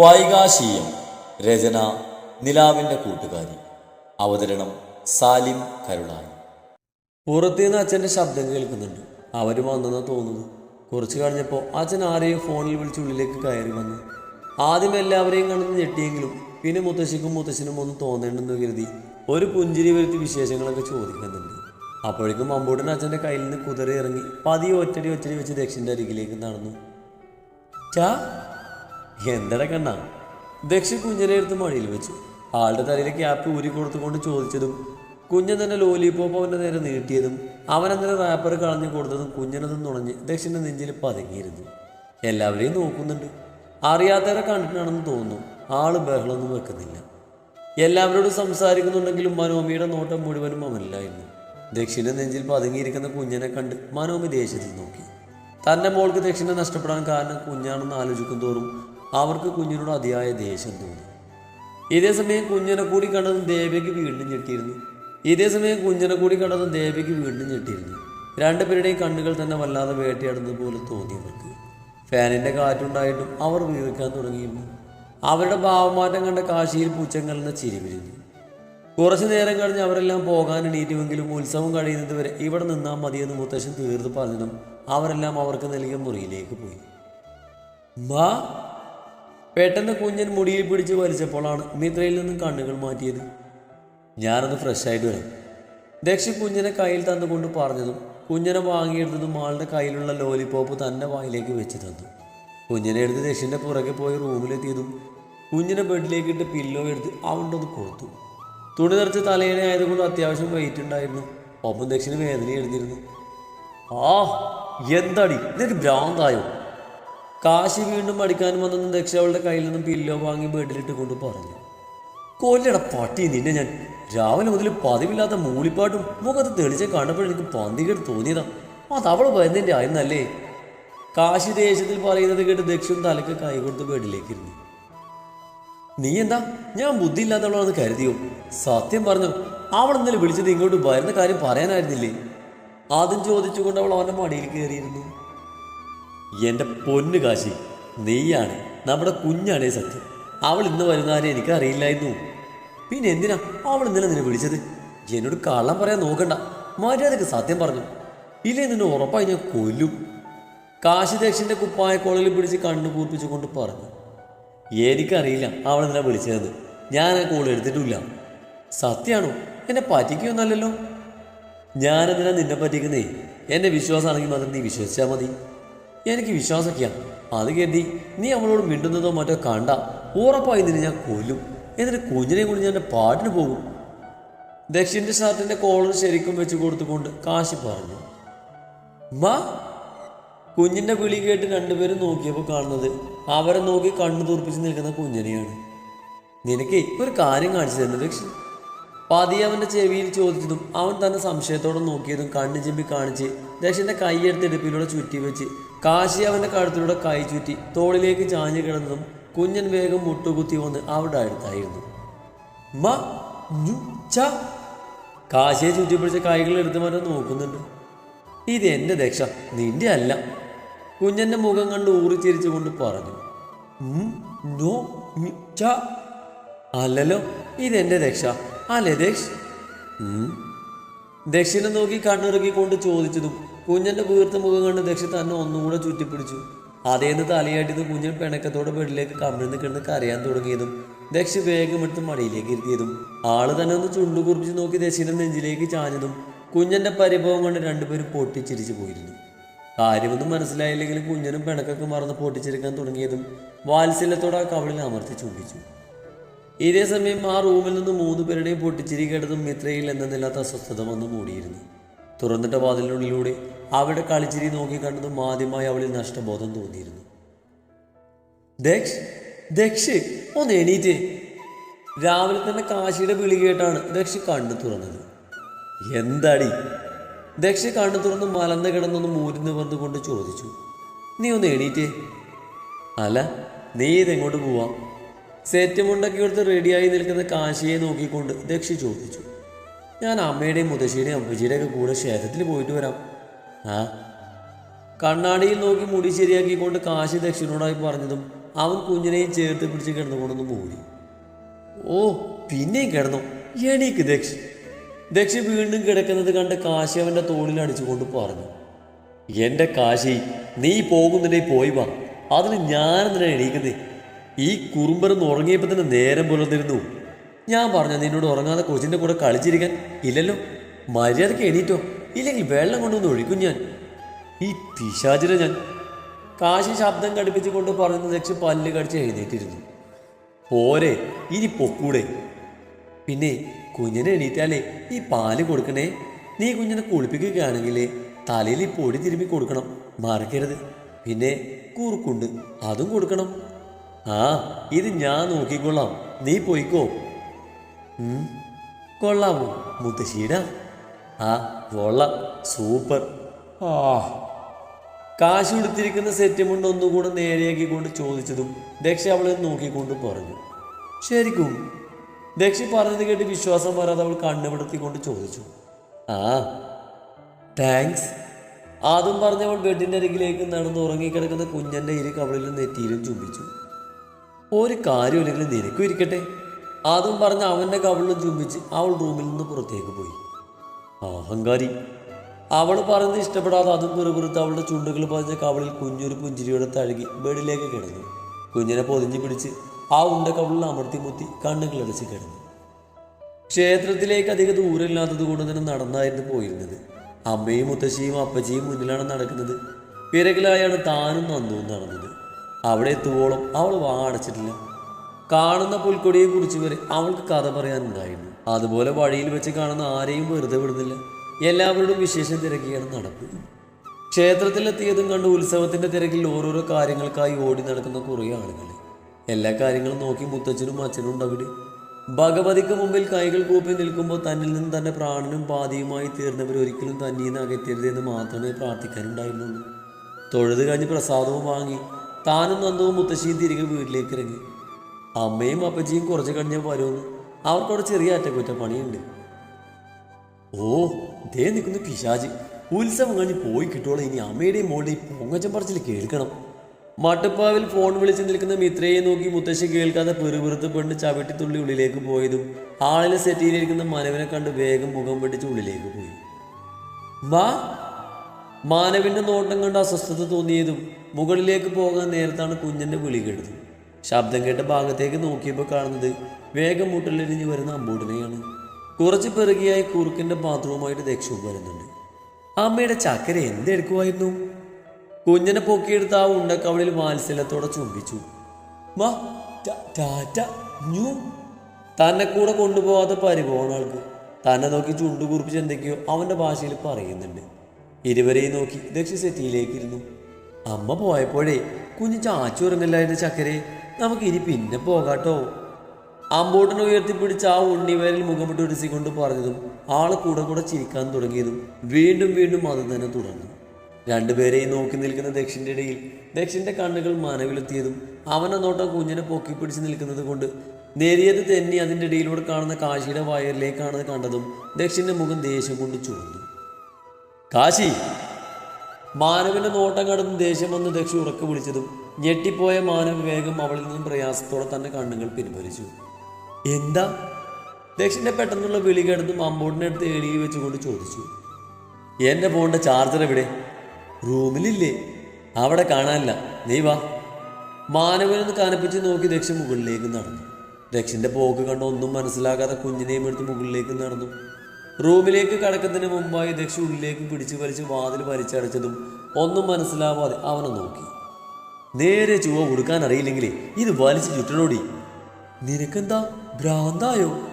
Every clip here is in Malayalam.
വൈകാശീയം. രചന നിലാവിന്റെ കൂട്ടുകാരി. അവതരണം സാലിം കരുളായി. പുറത്തുനിന്ന് അച്ഛന്റെ ശബ്ദം കേൾക്കുന്നുണ്ട്. അവർ വന്നെന്ന് തോന്നുന്നു കുറച്ച് കഴിഞ്ഞപ്പോൾ അച്ഛൻ ആരെയും ഫോണിൽ വിളിച്ച് ഉള്ളിലേക്ക് കയറി വന്നു ആദ്യം എല്ലാവരെയും കണ്ടെന്ന് ഞെട്ടിയെങ്കിലും പിന്നെ മുത്തശ്ശിക്കും മുത്തശ്ശനും ഒന്നും തോന്നേണ്ടെന്ന് കരുതി ഒരു പുഞ്ചിരി വരുത്തി വിശേഷങ്ങളൊക്കെ ചോദിക്കുന്നുണ്ട്. അപ്പോഴേക്കും മമ്പൂട്ടൻ അച്ഛന്റെ കയ്യിൽ നിന്ന് കുതിറി ഇറങ്ങി പതിയെ ഒറ്റടി ഒറ്റടി വെച്ച് ദക്ഷിന്റെ അരികിലേക്ക് നടന്നു. ചാ എന്തട കണ്ണ? ദക്ഷി കുഞ്ഞിനെ എടുത്ത് മടിയിൽ വെച്ചു. ആളുടെ തലയിലെ ക്യാപ്പ് ഊരി കൊടുത്തുകൊണ്ട് ചോദിച്ചതും കുഞ്ഞൻ തന്നെ ലോലിപോപ്പ് അവന്റെ നേരെ നീട്ടിയതും അവൻ റാപ്പർ കളഞ്ഞു കൊടുത്തതും കുഞ്ഞനതും നുണഞ്ഞ് ദക്ഷിന്റെ നെഞ്ചിൽ പതുങ്ങിയിരുന്നു. എല്ലാവരെയും നോക്കുന്നുണ്ട്. അറിയാത്തവരെ കണ്ടിട്ടാണെന്ന് തോന്നുന്നു. ആൾ ബഹളമൊന്നും വെക്കുന്നില്ല. എല്ലാവരോടും സംസാരിക്കുന്നുണ്ടെങ്കിലും മനോമിയുടെ നോട്ടം മുഴുവനും അവനിലായിരുന്നു. ദക്ഷിണ നെഞ്ചിൽ പതുങ്ങിയിരിക്കുന്ന കുഞ്ഞിനെ കണ്ട് മനോമി ദേഷ്യത്തിൽ നോക്കി. തന്റെ മോൾക്ക് ദക്ഷിണ നഷ്ടപ്പെടാൻ കാരണം കുഞ്ഞാണെന്ന് ആലോചിക്കും തോറും അവർക്ക് കുഞ്ഞിനോട് അതിയായ ദേഷ്യം തോന്നി. ഇതേ സമയം കുഞ്ഞിനെ കൂടി കണ്ടതും ദേവയ്ക്ക് വീണ്ടും ഞെട്ടിയിരുന്നു. ഇതേ സമയം കുഞ്ഞിനെ കൂടി കണ്ടതും ദേവയ്ക്ക് വീണ്ടും ഞെട്ടിയിരുന്നു. രണ്ടുപേരുടെയും കണ്ണുകൾ തന്നെ വല്ലാതെ വേട്ടയാടുന്നത് പോലെ തോന്നി അവർക്ക്. ഫാനിന്റെ കാറ്റുണ്ടായിട്ടും അവർ വീർക്കാൻ തുടങ്ങിയിരുന്നു. അവരുടെ ഭാവമാറ്റം കണ്ട കാശിയിൽ പൂച്ചങ്ങളെന്ന ചിരി വിരിഞ്ഞു. കുറച്ചു നേരം കഴിഞ്ഞ് അവരെല്ലാം പോകാൻ എണീറ്റുമെങ്കിലും ഉത്സവം കഴിയുന്നത് വരെ ഇവിടെ നിന്നാൽ മതിയെന്ന് മുത്തശ്ശൻ തീർത്ത് പറഞ്ഞതും അവരെല്ലാം അവർക്ക് നൽകിയ മുറിയിലേക്ക് പോയി. മാ പെട്ടെന്ന് കുഞ്ഞൻ മുടിയിൽ പിടിച്ച് വലിച്ചപ്പോഴാണ് നിദ്രയിൽ നിന്നും കണ്ണുകൾ മാറ്റിയത്. ഞാനൊന്ന് ഫ്രഷായിട്ട് വരാം. ദക്ഷി കുഞ്ഞിനെ കയ്യിൽ തന്നുകൊണ്ട് പറഞ്ഞതും കുഞ്ഞിനെ വാങ്ങിയെടുത്തതും ആളുടെ കയ്യിലുള്ള ലോലിപോപ്പ് തന്നെ വായിലേക്ക് വെച്ച് തന്നു. കുഞ്ഞിനെ എടുത്ത് ദക്ഷിന്റെ പുറകെ പോയി റൂമിലെത്തിയതും കുഞ്ഞിനെ ബെഡിലേക്ക് ഇട്ട് പില്ലോ എടുത്ത് അവന്റെ ഒന്ന് കൊടുത്തു. തുണി നിറച്ച് തലയിണ ആയതുകൊണ്ട് അത്യാവശ്യം വെയിറ്റ് ഉണ്ടായിരുന്നു. ഒപ്പം ദക്ഷിന് വേദന എഴുതിയിരുന്നു ആ എന്താടി? നിനക്ക് ഭ്രാന്തായോ? കാശി വീണ്ടും അടിക്കാൻ വന്നെന്ന് ദക്ഷ അവളുടെ കയ്യിൽ നിന്നും പില്ലോ വാങ്ങി ബെഡിലിട്ട് കൊണ്ട് പറഞ്ഞു. കൊല്ലട പട്ടി നിന്നെ ഞാൻ രാവിലെ മുതൽ പതിവില്ലാത്ത മൂളിപ്പാട്ടും മുഖത്ത് തെളിച്ച കണ്ടപ്പോൾ എനിക്ക് പന്തികേട് തോന്നിയതാ. അത് അവൾ വരുന്നതിന്റെ ആയിരുന്നല്ലേ? കാശി ദേശത്തിൽ പറയുന്നത് കേട്ട് ദക്ഷൻ തലക്ക് കൈ കൊടുത്ത് ബെഡിലേക്ക് നീ എന്താ? ഞാൻ ബുദ്ധി ബുദ്ധിയില്ലാത്തവളാണെന്ന് കരുതിയോ? സത്യം പറഞ്ഞു അവൾ ഇന്നലെ വിളിച്ചത് ഇങ്ങോട്ട് വരുന്ന കാര്യം പറയാനായിരുന്നില്ലേ? ആദ്യം ചോദിച്ചുകൊണ്ട് അവൾ അവന്റെ മടിയിൽ കയറിയിരുന്നു. എന്റെ പൊന്നു കാശി നീയാണ് നമ്മുടെ കുഞ്ഞാണേ സത്യം. അവൾ ഇന്ന് വരുന്നാരെ എനിക്ക് അറിയില്ലായിരുന്നു പിന്നെ എന്തിനാ അവൾ ഇന്നലെ നിന്നെ വിളിച്ചത്? എന്നോട് കള്ളം പറയാൻ നോക്കണ്ട. മര്യാദയ്ക്ക് സത്യം പറഞ്ഞു. ഇല്ലേ നിന്നെ ഉറപ്പായി ഞാൻ കൊല്ലും. കാശി കുപ്പായ കുപ്പായക്കോളിൽ പിടിച്ച് കണ്ണു കൂർപ്പിച്ചുകൊണ്ട് പറഞ്ഞു. എനിക്കറിയില്ല അവൾ ഇന്നലെ വിളിച്ചതെന്ന്. ഞാൻ ആ കോൾ എടുത്തിട്ടില്ല. സത്യമാണോ എന്നെ പറ്റിക്കൊന്നല്ലല്ലോ. ഞാനെന്തിനാ നിന്നെ പറ്റിക്കുന്നേ? എന്നെ വിശ്വാസമാണെങ്കിൽ മാത്രം നീ വിശ്വസിച്ചാൽ മതി. എനിക്ക് വിശ്വാസമൊക്കെയാണ് അത് കരുതി നീ അവളോട് മിണ്ടുന്നതോ മറ്റോ കണ്ട ഉറപ്പായി നിന്നെ ഞാൻ കൊല്ലും. എന്നിട്ട് കുഞ്ഞിനെ കൊണ്ട് ഞാൻ പാട്ടിന് പോകും. ദക്ഷിന്റെ ഷർട്ടിന്റെ കോളർ ശരിക്കും വെച്ച് കൊടുത്തുകൊണ്ട് കാശി പറഞ്ഞു. മാ കുഞ്ഞിന്റെ വിളി കേട്ട് രണ്ടുപേരും നോക്കിയപ്പോൾ കാണുന്നത് അവരെ നോക്കി കണ്ണു തുറപ്പിച്ച് നിൽക്കുന്ന കുഞ്ഞിനെയാണ്. നിനക്ക് ഒരു കാര്യം കാണിച്ചു തരുന്നു ദക്ഷൻ പതി അവന്റെ ചെവിയിൽ ചോദിച്ചതും അവൻ തന്നെ സംശയത്തോടെ നോക്കിയതും കണ്ണു ചെമ്പി കാണിച്ച് ദക്ഷന്റെ കൈയെടുത്ത് ചുറ്റി വെച്ച് കാശി അവന്റെ കഴുത്തിലൂടെ കൈ ചുറ്റി തോളിലേക്ക് ചാഞ്ഞു കിടന്നതും കുഞ്ഞൻ വേഗം മുട്ടുകുത്തി വന്ന് അവിടെ അടുത്തായിരുന്നു. മ ച. കാശിയെ ചുറ്റിപ്പിടിച്ച കൈകൾ എടുത്ത് മാറ്റാൻ നോക്കുന്നുണ്ട്. ഇത് എന്റെ ദക്ഷ നിന്റെ അല്ല. കുഞ്ഞന്റെ മുഖം കണ്ട് ഊറിച്ചിരിച്ചുകൊണ്ട് പറഞ്ഞു. ച. അല്ലല്ലോ ഇതെന്റെ ദക്ഷ. അല്ലേ ദക്ഷ്? ദക്ഷിണെ നോക്കി കണ്ണിറുക്കിക്കൊണ്ട് ചോദിച്ചതും കുഞ്ഞന്റെ വീർത്ത മുഖം കണ്ട് ദക്ഷ തന്നെ ഒന്നുകൂടെ ചുറ്റിപ്പിടിച്ചു. അതേന്ന് തലയാട്ടിയത് കുഞ്ഞൻ പിണക്കത്തോടെ ബെഡിലേക്ക് കമിഴ്ന്ന് കിടന്ന് കരയാൻ തുടങ്ങിയതും ദക്ഷി വേഗം എടുത്ത് മടിയിലേക്ക് ഇരുത്തിയതും ആൾ തന്നെ ഒന്ന് ചുണ്ടു കുറിപ്പിച്ച് നോക്കി ദക്ഷിന്റെ നെഞ്ചിലേക്ക് ചാഞ്ഞതും കുഞ്ഞന്റെ പരിഭവം കൊണ്ട് രണ്ടുപേരും പൊട്ടിച്ചിരിച്ചു പോയിരുന്നു. കാര്യമൊന്നും മനസ്സിലായില്ലെങ്കിലും കുഞ്ഞനും പിണക്കൊക്കെ മറന്ന് പൊട്ടിച്ചിരിക്കാൻ തുടങ്ങിയതും വാത്സല്യത്തോടെ ആ കവളിൽ അമർത്തി ചുംബിച്ചു. ഇതേ സമയം ആ റൂമിൽ നിന്ന് മൂന്ന് പേരുടെയും പൊട്ടിച്ചിരി കേട്ടതും മിത്രയിൽ എന്തെന്നില്ലാത്ത അസ്വസ്ഥത വന്ന് മൂടിയിരുന്നു. തുറന്നിട്ട വാതിലിനുള്ളിലൂടെ അവിടെ കളിച്ചിരി നോക്കി കണ്ടതും ആദ്യമായി അവളിൽ നഷ്ടബോധം തോന്നിയിരുന്നു. ദക്ഷ് ദക്ഷ് ഒന്ന് എണീറ്റ്. രാവിലെ തന്നെ കാശിയുടെ വിളി കേട്ടാണ് ദക്ഷ് കണ്ണു തുറന്നത്. എന്താടി? ദക്ഷ് കണ്ണു തുറന്ന് മലന്ന് കിടന്നൊന്ന് മൂരി വന്നുകൊണ്ട് ചോദിച്ചു. നീ ഒന്ന് എണീറ്റേ. അല്ല നീ ഇതെങ്ങോട്ട് പോവാം? സെറ്റ് മുണ്ടൊക്കെ എടുത്ത് റെഡിയായി നിൽക്കുന്ന കാശിയെ നോക്കിക്കൊണ്ട് ദക്ഷി ചോദിച്ചു. ഞാൻ അമ്മയുടെയും മുത്തശ്ശിയുടെയും അമ്മച്ചിയുടെയൊക്കെ കൂടെ ക്ഷേത്രത്തിൽ പോയിട്ട് വരാം. ആ? കണ്ണാടിയിൽ നോക്കി മുടി ശരിയാക്കിക്കൊണ്ട് കാശി ദക്ഷിണോടായി പറഞ്ഞതും അവൻ കുഞ്ഞിനെയും ചേർത്ത് പിടിച്ച് കിടന്നുകൊണ്ടൊന്ന് മൂടി. ഓ പിന്നെയും കിടന്നു. എണീക്ക് ദക്ഷി. ദക്ഷി വീണ്ടും കിടക്കുന്നത് കണ്ട് കാശി അവന്റെ തോളിൽ അടിച്ചുകൊണ്ട് പറഞ്ഞു. എന്റെ കാശി നീ പോകുന്നുണ്ടേ പോയി വാ. അതിന് ഞാനെന്തിനാണ് എണീക്കുന്നത് ഈ കുറുമ്പറന്ന് ഉറങ്ങിയപ്പോൾ തന്നെ നേരം പുലർന്നിരുന്നു. ഞാൻ പറഞ്ഞ നിന്നോട് ഉറങ്ങാതെ കൊച്ചിന്റെ കൂടെ കളിച്ചിരിക്കാൻ ഇല്ലല്ലോ. മര്യാദയ്ക്ക് എണീറ്റോ. ഇല്ലെങ്കിൽ വെള്ളം കൊണ്ടുവന്ന് ഒഴിക്കും ഞാൻ. ഈ പിശാചിനെ ഞാൻ കാശി ശബ്ദം കടുപ്പിച്ചുകൊണ്ട് പറയുന്ന വെച്ച് പല്ല് കടിച്ച് എഴുന്നേറ്റിരുന്നു. പോരെ ഇനി പൊക്കൂടെ. പിന്നെ കുഞ്ഞിനെ എണീറ്റാലേ ഈ പാൽ കൊടുക്കണേ. നീ കുഞ്ഞിനെ കുളിപ്പിക്കുകയാണെങ്കിൽ തലയിൽ ഈ പൊടി തിരുമ്പി കൊടുക്കണം. മറക്കരുത്. പിന്നെ കൂർക്കുണ്ട് അതും കൊടുക്കണം. ആ ഇത് ഞാൻ നോക്കിക്കൊള്ളാം. നീ പോയിക്കോ. കൊള്ളാമോ മുത്തശ്ശിയുടെ ആ കൊള്ളാം. സൂപ്പർ. ആ. കാശ് കൊടുത്തിരിക്കുന്ന സെറ്റ് മുണ്ട് ഒന്നുകൂടെ നേരെയാക്കിക്കൊണ്ട് ചോദിച്ചതും ദക്ഷ അവളെ നോക്കിക്കൊണ്ട് പറഞ്ഞു. ശരിക്കും ദക്ഷ പറഞ്ഞത് കേട്ട് വിശ്വാസം വരാതെ അവൾ കണ്ണുപിടുത്തിക്കൊണ്ട് ചോദിച്ചു. ആ താങ്ക്സ്. ആദ്യം പറഞ്ഞവൾ ബെഡിന്റെ അരികിലേക്ക് നടന്ന് ഉറങ്ങിക്കിടക്കുന്ന കുഞ്ഞന്റെ ഇരു കവളിലും നെറ്റിയിലും ചുംബിച്ചു. ഒരു കാര്യമില്ലെങ്കിലും നിനക്കും ഇരിക്കട്ടെ. ആദ്യം പറഞ്ഞ് അവന്റെ കവിളിൽ ചുംബിച്ച് അവൾ റൂമിൽ നിന്ന് പുറത്തേക്ക് പോയി. അഹങ്കാരി. അവൾ പറഞ്ഞത് ഇഷ്ടപ്പെടാതെ അതും പിറുപിറുത്ത് അവളുടെ ചുണ്ടുകൾ പതിഞ്ഞ കവളിൽ കുഞ്ഞൊരു പുഞ്ചിരിയോടെ തഴുകി ബെഡിലേക്ക് കിടന്നു. കുഞ്ഞിനെ പൊതിഞ്ഞു പിടിച്ച് ആ ഉണ്ട കവളിൽ അമർത്തി മുത്തി കണ്ണുകളടച്ച് കിടന്നു. ക്ഷേത്രത്തിലേക്ക് അധിക ദൂരമില്ലാത്തത് കൊണ്ട് തന്നെ നടന്നായിരുന്നു പോയിരുന്നത്. അമ്മയും മുത്തശ്ശിയും അപ്പച്ചിയും മുന്നിലാണ് നടക്കുന്നത്. പിറകിലായാണ് താനും നന്ദുവും നടന്നത്. അവിടെ എത്തുവോളം അവൾ വാ അടച്ചിട്ടില്ല. കാണുന്ന പുൽക്കൊടിയെ കുറിച്ച് വരെ അവൾക്ക് കഥ പറയാനുണ്ടായിരുന്നു. അതുപോലെ വഴിയിൽ വെച്ച് കാണുന്ന ആരെയും വെറുതെ വിടുന്നില്ല. എല്ലാവരോടും വിശേഷം തിരക്കിയാണ് നടപ്പ്. ക്ഷേത്രത്തിലെത്തിയതും കണ്ട് ഉത്സവത്തിന്റെ തിരക്കിൽ ഓരോരോ കാര്യങ്ങൾക്കായി ഓടി നടക്കുന്ന കുറേ ആളുകൾ. എല്ലാ കാര്യങ്ങളും നോക്കി മുത്തച്ഛനും അച്ഛനും ഉണ്ടവിടെ ഭഗവതിക്ക് മുമ്പിൽ കൈകൾ കൂപ്പി നിൽക്കുമ്പോൾ തന്നിൽ നിന്ന് തന്റെ പ്രാണനും പാതിയുമായി തീർന്നവർ ഒരിക്കലും തന്നിൽ നിന്ന് അകറ്റരുത് എന്ന് മാത്രമേ പ്രാർത്ഥിക്കാനുണ്ടായിരുന്നുള്ളൂ. തൊഴുത് കഴിഞ്ഞ് പ്രസാദവും വാങ്ങി താനും നന്ദവും മുത്തശ്ശിയും തിരികെ വീട്ടിലേക്ക് ഇറങ്ങി. അമ്മയും അപ്പച്ചിയും കുറച്ച് കഴിഞ്ഞാൽ വരുമെന്ന്. അവർക്കവിടെ ചെറിയ അറ്റകുറ്റപ്പണിയുണ്ട്. ഓ ദേ നിൽക്കുന്ന പിശാജ്. ഉത്സവം കഴിഞ്ഞ് പോയി കിട്ടുവോളെ ഇനി അമ്മയുടെയും മോളുടെയും പൊങ്ങച്ചം പറച്ചിൽ കേൾക്കണം. മട്ടുപ്പാവിൽ ഫോൺ വിളിച്ച് നിൽക്കുന്ന മിത്രയെ നോക്കി മുത്തശ്ശി കേൾക്കാതെ പെറുപിറുത്ത് പെണ്ണ് ചവിട്ടിത്തുള്ളി ഉള്ളിലേക്ക് പോയതും ആളിലെ സെറ്റിയിലിരിക്കുന്ന മനവിനെ കണ്ട് വേഗം മുഖം പിടിച്ച് ഉള്ളിലേക്ക് പോയി. മാ മാനവിന്റെ നോട്ടം കണ്ട് അസ്വസ്ഥത തോന്നിയതും മുകളിലേക്ക് പോകാൻ നേരത്താണ് കുഞ്ഞിന്റെ വിളി കേട്ടത്. ശബ്ദം കേട്ട ഭാഗത്തേക്ക് നോക്കിയപ്പോൾ കാണുന്നത് വേഗം മുട്ടലെരിഞ്ഞ് വരുന്ന അമ്പൂട്ടിനെയാണ്. കുറച്ച് പിറകിയായി കുറുക്കിന്റെ ബാത്റൂമായിട്ട് ദക്ഷവും വരുന്നുണ്ട്. അമ്മയുടെ ചക്കര എന്തെടുക്കുമായിരുന്നു കുഞ്ഞിനെ പൊക്കിയെടുത്ത് ആ ഉണ്ടക്കവളിൽ വാത്സല്യത്തോടെ ചുംബിച്ചു. തന്നെ കൂടെ കൊണ്ടുപോകാത്ത പരിപോണ ആൾക്ക് തന്നെ നോക്കി ചുണ്ടു കുറിപ്പിച്ച് എന്തൊക്കെയോ അവന്റെ ഭാഷയിൽ പറയുന്നുണ്ട്. ഇരുവരെയും നോക്കി ദക്ഷ സെറ്റിയിലേക്കിരുന്നു. അമ്മ പോയപ്പോഴേ കുഞ്ഞ് ചാച്ചുറങ്ങില്ലായിരുന്നു ചക്കരെ നമുക്ക് ഇനി പിന്നെ പോകാട്ടോ. അമ്പോട്ടിനെ ഉയർത്തിപ്പിടിച്ച് ആ ഉണ്ണിവേലിൽ മുഖമിട്ട് ഉരസിക്കൊണ്ട് പറഞ്ഞതും ആളെ കൂടെ കൂടെ ചിരിക്കാൻ തുടങ്ങിയതും വീണ്ടും വീണ്ടും അത് തന്നെ തുടർന്നു. രണ്ടുപേരെയും നോക്കി നിൽക്കുന്ന ദക്ഷിന്റെ ഇടയിൽ ദക്ഷിന്റെ കണ്ണുകൾ മനവിലെത്തിയതും അവനെ നോട്ടം കുഞ്ഞിനെ പൊക്കി പിടിച്ച് നിൽക്കുന്നത് കൊണ്ട് നേരിയത് തെന്നി അതിന്റെ ഇടയിലൂടെ കാണുന്ന കാശിയുടെ വയറിലേക്കാണ് കണ്ടതും ദക്ഷിന്റെ മുഖം ദേഷ്യം കൊണ്ട് ചുവന്നു. കാശി! മാനവിന്റെ നോട്ടം കടന്ന് ദേഷ്യം വന്ന് ദക്ഷി ഉറക്കെ വിളിച്ചതും ഞെട്ടിപ്പോയ മാനവ് വേഗം അവളിൽ നിന്നും പ്രയാസത്തോടെ തന്നെ കണ്ണുകൾ പിൻവലിച്ചു. എന്താ? ദക്ഷിന്റെ പെട്ടെന്നുള്ള വിളി കിടന്നും അമ്പോട്ടിനെ അടുത്ത് എഴുതി വെച്ചുകൊണ്ട് ചോദിച്ചു. എന്റെ ഫോണിന്റെ ചാർജർ എവിടെ? റൂമിലില്ലേ? അവിടെ കാണാനില്ല. നീ വാ. മാനവനൊന്ന് കനപ്പിച്ച് നോക്കി ദക്ഷ മുകളിലേക്ക് നടന്നു. ദക്ഷിന്റെ പോക്ക് കണ്ട് ഒന്നും മനസ്സിലാക്കാതെ കുഞ്ഞിനെയും എടുത്ത് മുകളിലേക്ക് നടന്നു. റൂമിലേക്ക് കടക്കുന്നതിന് മുമ്പായി ദക്ഷ ഉള്ളിലേക്ക് പിടിച്ചു വലിച്ച് വാതിൽ വലിച്ചടച്ചതും ഒന്നും മനസ്സിലാവാതെ അവനെ നോക്കി. നേരെ ചുവ കൊടുക്കാൻ അറിയില്ലെങ്കിലേ ഇത് വലിച്ചു ചുറ്റണോടി. നിനക്കെന്താ ഭ്രാന്തായോ?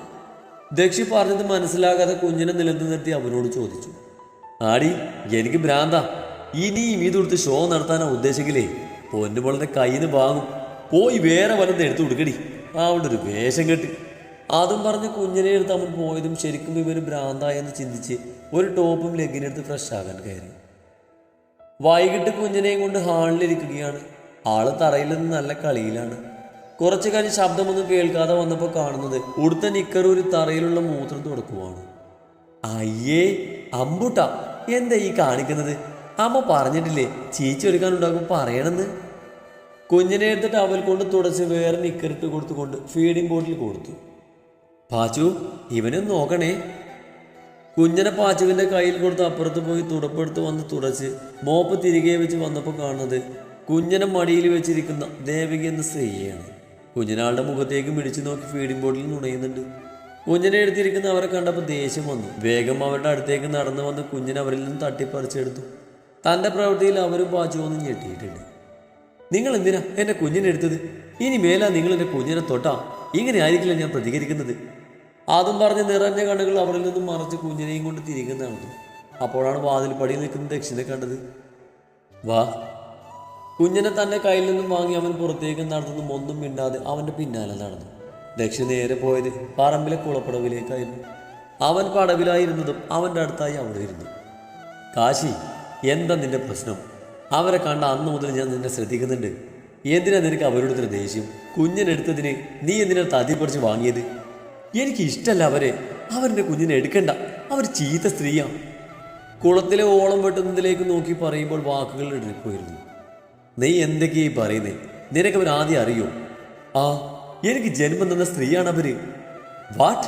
ദക്ഷി പറഞ്ഞത് മനസ്സിലാകാതെ കുഞ്ഞിനെ നിലത്ത് നിർത്തി അവനോട് ചോദിച്ചു. ആടി എനിക്ക് ഭ്രാന്ത. ഇനിയും ഇതെടുത്ത് ഷോ നടത്താനാ ഉദ്ദേശിക്കില്ലേ പൊന്നുപോളന്റെ കയ്യിൽ നിന്ന് വാങ്ങും. പോയി വേറെ വല്ലതും എടുത്തു കൊടുക്കടി. അവളുടെ ഒരു വേഷം കെട്ടി. അതും പറഞ്ഞ് കുഞ്ഞിനെ എടുത്ത് അവൻ പോയതും ശരിക്കും ഇവർ ഭ്രാന്തായെന്ന് ചിന്തിച്ച് ഒരു ടോപ്പും ലെഗിനെടുത്ത് ഫ്രഷ് ആകാൻ കയറി. വൈകിട്ട് കുഞ്ഞിനെയും കൊണ്ട് ഹാളിലിരിക്കുകയാണ്. ആൾ തറയിൽ നിന്ന് നല്ല കളിയിലാണ്. കുറച്ചു കഴിഞ്ഞ് ശബ്ദമൊന്നും കേൾക്കാതെ വന്നപ്പോൾ കാണുന്നത് ഉടുത്ത നിക്കറൂരി തറയിലുള്ള മൂത്രം തുടക്കുവാണ് അയ്യേ അമ്പുട്ട എന്താ ഈ കാണിക്കുന്നത്? അമ്മ പറഞ്ഞിട്ടില്ലേ ചീച്ചി എടുക്കാനുണ്ടാകും പറയണമെന്ന് കുഞ്ഞിനെ എടുത്ത് ടവൽ കൊണ്ട് തുടച്ച് വേറെ നിക്കറിട്ട് കൊടുത്തുകൊണ്ട് ഫീഡിംഗ് ബോട്ടിൽ കൊടുത്തു. പാച്ചു ഇവനും നോക്കണേ. കുഞ്ഞിനെ പാച്ചുവിന്റെ കയ്യിൽ കൊടുത്ത് അപ്പുറത്ത് പോയി തുടപ്പെടുത്ത് വന്ന് തുടച്ച് മോപ്പ് തിരികെ വെച്ച് വന്നപ്പോൾ കാണുന്നത് കുഞ്ഞിനെ മടിയിൽ വെച്ചിരിക്കുന്ന ദേവിക എന്ന സ്ത്രീയാണ്. കുഞ്ഞിനാളുടെ മുഖത്തേക്ക് പിടിച്ചു നോക്കി ഫീഡിംഗ് ബോട്ടിൽ നുണയുന്നുണ്ട്. കുഞ്ഞിനെ എടുത്തിരിക്കുന്ന അവരെ കണ്ടപ്പോൾ ദേഷ്യം വന്നു. വേഗം അവരുടെ അടുത്തേക്ക് നടന്നു വന്ന് കുഞ്ഞിനെ അവരിൽ നിന്ന് തട്ടിപ്പറിച്ചെടുത്തു. തന്റെ പ്രവൃത്തിയിൽ അവരും വാച്ചു ഒന്ന് ഞെട്ടിയിട്ടുണ്ട്. നിങ്ങൾ എന്തിനാ എന്റെ കുഞ്ഞിനെ എടുത്തത്? ഇനി മേലാ നിങ്ങൾ എന്റെ കുഞ്ഞിനെ തൊട്ടാ. ഇങ്ങനെ ആയിരിക്കില്ല ഞാൻ പ്രതികരിക്കുന്നത്. അതും പറഞ്ഞ് നിറഞ്ഞ കണ്ണുകൾ അവരിൽ നിന്നും മറച്ച് കുഞ്ഞിനെയും കൊണ്ട് തിരിക്കുന്നതാണ് അപ്പോഴാണ് വാതിൽ പടിയിൽ നിൽക്കുന്ന ദക്ഷിണെ കണ്ടത്. വാ കുഞ്ഞിനെ തന്റെ കയ്യിൽ നിന്നും വാങ്ങി അവൻ പുറത്തേക്ക് നടന്നതും ഒന്നും മിണ്ടാതെ അവന്റെ പിന്നാലെ നടന്നു. ദക്ഷിണ നേരെ പോയത് പറമ്പിലെ കുളപ്പടവിലേക്കായിരുന്നു അവൻ പടവിലായിരുന്നതും അവന്റെ അടുത്തായി അവിടെ ഇരുന്നു. കാശി എന്താ നിന്റെ പ്രശ്നം? അവരെ കണ്ട അന്ന് മുതൽ ഞാൻ നിന്നെ ശ്രദ്ധിക്കുന്നുണ്ട്. എന്തിനാ നിനക്ക് അവരോട് ഇത്ര ദേഷ്യം? കുഞ്ഞിനെടുത്തതിന് നീ എന്തിനാ തതിപ്പറിച്ച് വാങ്ങിയത്? എനിക്ക് ഇഷ്ടമല്ല അവരെ. അവരുടെ കുഞ്ഞിനെ എടുക്കണ്ട. അവർ ചീത്ത സ്ത്രീയാണ് കുളത്തിലെ ഓളം വെട്ടുന്നതിലേക്ക് നോക്കി പറയുമ്പോൾ വാക്കുകൾ ഇടറിപ്പോയിരുന്നു നീ എന്തൊക്കെയായി പറയുന്നേ? നിനക്ക് അവർ ആദ്യം അറിയോ? ആ എനിക്ക് ജന്മം തന്ന സ്ത്രീയാണ് അവർ. വാട്ട്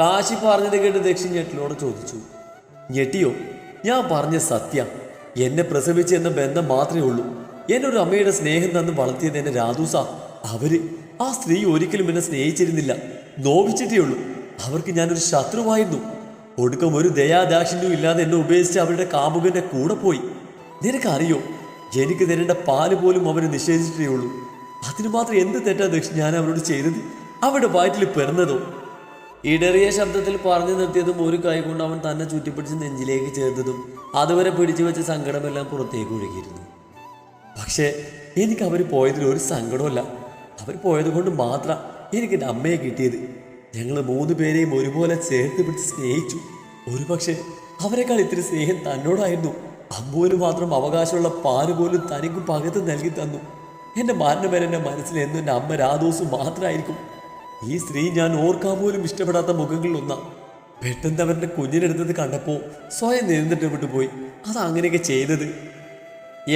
കാശി പറഞ്ഞത് കേട്ട് ദക്ഷിൺ ഞെട്ടിലോട് ചോദിച്ചു. ഞെട്ടിയോ? ഞാൻ പറഞ്ഞ സത്യം. എന്നെ പ്രസവിച്ച എന്ന ബന്ധം മാത്രമേ ഉള്ളൂ. എന്നെ ഒരു അമ്മയുടെ സ്നേഹം തന്ന് വളർത്തിയത് എന്നെ രാധൂസ. അവർ ആ സ്ത്രീ ഒരിക്കലും എന്നെ സ്നേഹിച്ചിരുന്നില്ല. നോവിച്ചിട്ടേ ഉള്ളൂ. അവർക്ക് ഞാനൊരു ശത്രുവായിരുന്നു. ഒടുക്കം ഒരു ദയാദാക്ഷിണ്യവും ഇല്ലാതെ എന്നെ ഉപേക്ഷിച്ച് അവരുടെ കാമുകന്റെ കൂടെ പോയി. നിനക്കറിയോ? എനിക്ക് തരേണ്ട പാൽ പോലും അവന് നിഷേധിച്ചിട്ടേ ഉള്ളൂ. അതിന് മാത്രം എന്ത് തെറ്റാ ദക്ഷി ഞാൻ അവരോട് ചെയ്തത്? അവരുടെ വയറ്റിൽ പിറന്നതോ? ഇടറിയ ശബ്ദത്തിൽ പറഞ്ഞു നിർത്തിയതും ഒരു കൈ കൊണ്ട് അവൻ തന്നെ ചുറ്റിപ്പിടിച്ച് നെഞ്ചിലേക്ക് ചേർത്തതും അതുവരെ പിടിച്ചു വെച്ച സങ്കടമെല്ലാം പുറത്തേക്ക് ഒഴുകിയിരുന്നു. പക്ഷേ എനിക്ക് അവർ പോയതിൽ ഒരു സങ്കടമല്ല അവർ പോയത് കൊണ്ട് മാത്രം എനിക്ക് എന്റെ അമ്മയെ കിട്ടിയത്. ഞങ്ങൾ മൂന്ന് പേരെയും ഒരുപോലെ ചേർത്ത് പിടിച്ച് സ്നേഹിച്ചു. ഒരു പക്ഷേ അവരെക്കാൾ ഇത്തിരി സ്നേഹം തന്നോടായിരുന്നു. അമ്മൂന് മാത്രം അവകാശമുള്ള പാൽ പോലും തനിക്ക് പകത്ത് നൽകി തന്നു. എന്റെ മരണം എന്റെ മനസ്സിൽ എന്നും എന്റെ അമ്മ രാദോസും മാത്രമായിരിക്കും ഈ സ്ത്രീ ഞാൻ ഓർക്കാൻ പോലും ഇഷ്ടപ്പെടാത്ത മുഖങ്ങളിൽ ഒന്ന. പെട്ടെന്ന് അവരുടെ കുഞ്ഞിനെടുത്തത് കണ്ടപ്പോൾ സ്വയം നിയന്ത്രിട്ട് വിട്ടുപോയി അത് അങ്ങനെയൊക്കെ ചെയ്തത്.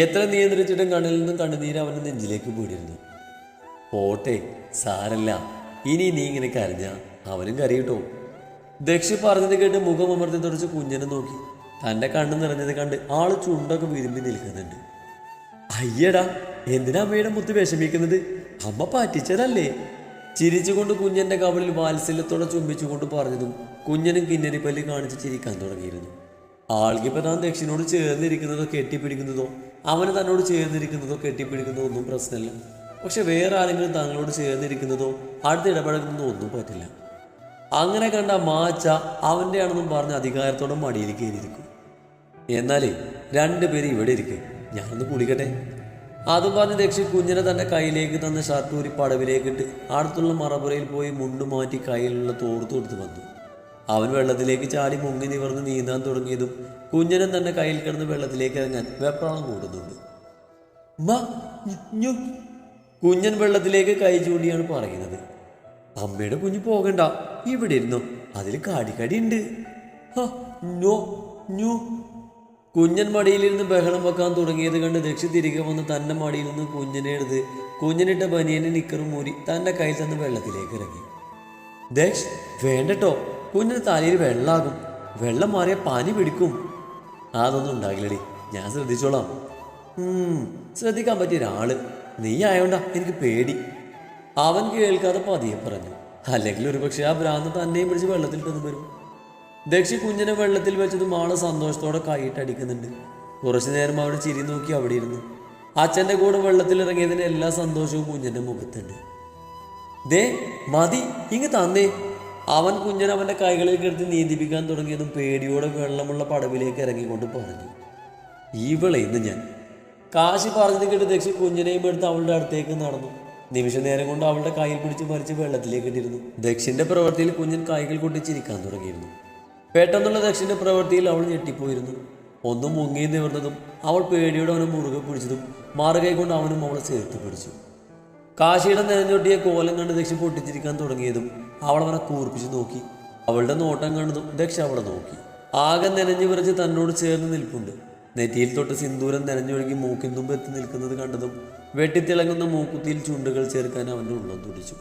എത്ര നിയന്ത്രിച്ചിട്ടും കണ്ണിൽ നിന്നും കണ്ണുനീര് അവന്റെ നെഞ്ചിലേക്ക് പോയിരുന്നു പോട്ടെ സാരല്ല. ഇനി നീ ഇങ്ങനെ കരഞ്ഞ അവനും കരയിട്ടോ. ദക്ഷി പറഞ്ഞത് കേട്ട് മുഖം അമർത്തി തുടച്ച് കുഞ്ഞിനെ നോക്കി. തന്റെ കണ്ണ് നിറഞ്ഞത് കണ്ട് ആൾ ചുണ്ടൊക്കെ വിരുമ്പി നിൽക്കുന്നുണ്ട്. അയ്യടാ എന്തിനാ അമ്മയുടെ മുത്ത് വിഷമിക്കുന്നത്? അമ്മ പറ്റിച്ചതല്ലേ? ചിരിച്ചുകൊണ്ട് കുഞ്ഞന്റെ കവളിൽ വാത്സല്യത്തോടെ ചുംബിച്ചുകൊണ്ട് പറഞ്ഞതും കുഞ്ഞനും കിന്നരിപ്പല്ലി കാണിച്ച് ചിരിക്കാൻ തുടങ്ങിയിരുന്നു. ആൾക്കിപ്പോൾ താൻ ദക്ഷിണോട് ചേർന്നിരിക്കുന്നതോ കെട്ടിപ്പിടിക്കുന്നതോ അവന് തന്നോട് ചേർന്നിരിക്കുന്നതോ കെട്ടിപ്പിടിക്കുന്നതോ ഒന്നും പ്രശ്നമില്ല. പക്ഷെ വേറെ ആരെങ്കിലും തങ്ങളോട് ചേർന്നിരിക്കുന്നതോ അടുത്ത് ഇടപഴകുന്നതോ ഒന്നും പറ്റില്ല. അങ്ങനെ കണ്ട മാച്ച അവന്റെ ആണെന്നും പറഞ്ഞ് അധികാരത്തോടെ മടിയിൽ കയറിയിരിക്കും. എന്നാലേ രണ്ടുപേരും ഇവിടെ ഇരിക്കും. ഞാനൊന്ന് കുളിക്കട്ടെ. അതും പറഞ്ഞ് ദക്ഷി കുഞ്ഞിനെ തന്റെ കയ്യിലേക്ക് തന്ന ഷർട്ട് ഊരി പടവിലേക്കിട്ട് അടുത്തുള്ള മറപുരയിൽ പോയി മുണ്ടു മാറ്റി കയ്യിലുള്ള തോർത്ത് കൊടുത്ത് വന്നു. അവൻ വെള്ളത്തിലേക്ക് ചാടി മുങ്ങി നിവർന്ന് നീന്താൻ തുടങ്ങിയതും കുഞ്ഞനും തന്നെ കയ്യിൽ കിടന്ന് വെള്ളത്തിലേക്ക് ഇറങ്ങാൻ വെപ്രാളം കൂടുന്നുണ്ട്. കുഞ്ഞൻ വെള്ളത്തിലേക്ക് കൈ ചൂണ്ടിയാണ് പറയുന്നത്. അമ്മയുടെ കുഞ്ഞു പോകണ്ട. ഇവിടെ ഇരുന്നു. അതിൽ കാടിക്കടി ഉണ്ട് കുഞ്ഞൻ മടിയിലിരുന്ന് ബഹളം വെക്കാൻ തുടങ്ങിയത് കണ്ട് ദക്ഷി തിരികെ വന്ന് തന്റെ മടിയിൽ നിന്ന് കുഞ്ഞിനെ എടുത്ത് കുഞ്ഞിനിട്ട ബനിയനെ നിക്കറും മൂരി തന്റെ കയ്യിൽ തന്ന് വെള്ളത്തിലേക്ക് ഇറങ്ങി ദക്ഷ് വേണ്ടട്ടോ. കുഞ്ഞിന് തലയിൽ വെള്ളമാകും വെള്ളം മാറിയ പനി പിടിക്കും. അതൊന്നും ഉണ്ടാകില്ലടി. ഞാൻ ശ്രദ്ധിച്ചോളാം. ശ്രദ്ധിക്കാൻ പറ്റിയ ഒരാൾ. നീ ആയോണ്ടാ എനിക്ക് പേടി. അവൻ കേൾക്കാതെ പതിയെ പറഞ്ഞു. അല്ലെങ്കിൽ ഒരുപക്ഷെ ആ ഭ്രാന്ത് തന്നെയും പിടിച്ച് വെള്ളത്തിൽ വരും. ദക്ഷി കുഞ്ഞിനെ വെള്ളത്തിൽ വെച്ചതും ആൾ സന്തോഷത്തോടെ കൈയിട്ടടിക്കുന്നുണ്ട് കുറച്ചു നേരം അവിടെ ചിരി നോക്കി അവിടെ ഇരുന്നു. അച്ഛന്റെ കൂടെ വെള്ളത്തിൽ ഇറങ്ങിയതിന് എല്ലാ സന്തോഷവും കുഞ്ഞിന്റെ മുഖത്തുണ്ട്. ദേ മതി ഇങ്ങ് തന്നേ. അവൻ കുഞ്ഞൻ അവന്റെ കൈകളിൽ കിടത്തി നീന്തിപ്പിക്കാൻ തുടങ്ങിയതും പേടിയോടെ വെള്ളമുള്ള പടവിലേക്ക് ഇറങ്ങിക്കൊണ്ട് പറഞ്ഞു. ഇവളെ ഞാൻ. കാശി പറഞ്ഞത് കേട്ട് ദക്ഷി കുഞ്ഞിനെയും എടുത്ത് അവളുടെ അടുത്തേക്ക് നടന്നു. നിമിഷ നേരം കൊണ്ട് അവളുടെ കൈയിൽ പിടിച്ച് മറിച്ച് വെള്ളത്തിലേക്ക് ഇട്ടിരുന്നു. ദക്ഷിന്റെ പ്രവൃത്തിയിൽ കുഞ്ഞൻ കൈകൾ കൊട്ടി ചിരിക്കാൻ തുടങ്ങിയിരുന്നു. പെട്ടെന്നുള്ള ദക്ഷന്റെ പ്രവൃത്തിയിൽ അവൾ ഞെട്ടിപ്പോയിരുന്നു. ഒന്നും മുങ്ങി നിവർന്നതും അവൾ പേടിയോടെ അവനെ മുറുകെ പിടിച്ചതും മാറുകൈ കൊണ്ട് അവനും അവളെ ചേർത്ത് പിടിച്ചു. കാശിയുടെ നിലഞ്ഞൊട്ടിയ കോലം കണ്ട് ദക്ഷ പൊട്ടിച്ചിരിക്കാൻ തുടങ്ങിയതും അവൾ അവനെ കൂർപ്പിച്ച് നോക്കി. അവളുടെ നോട്ടം കണ്ടതും ദക്ഷ അവളെ നോക്കി. ആകെ നനഞ്ഞു വിറച്ച് തന്നോട് ചേർന്ന് നിൽപ്പുണ്ട്. നെറ്റിയിൽ തൊട്ട് സിന്ദൂരം നനഞ്ഞൊഴുകി മൂക്കിൻ തുമ്പ് നിൽക്കുന്നത് കണ്ടതും വെട്ടിത്തിളങ്ങുന്ന മൂക്കുത്തിയിൽ ചുണ്ടുകൾ ചേർക്കാൻ അവന്റെ ഉള്ളം തുടിച്ചു.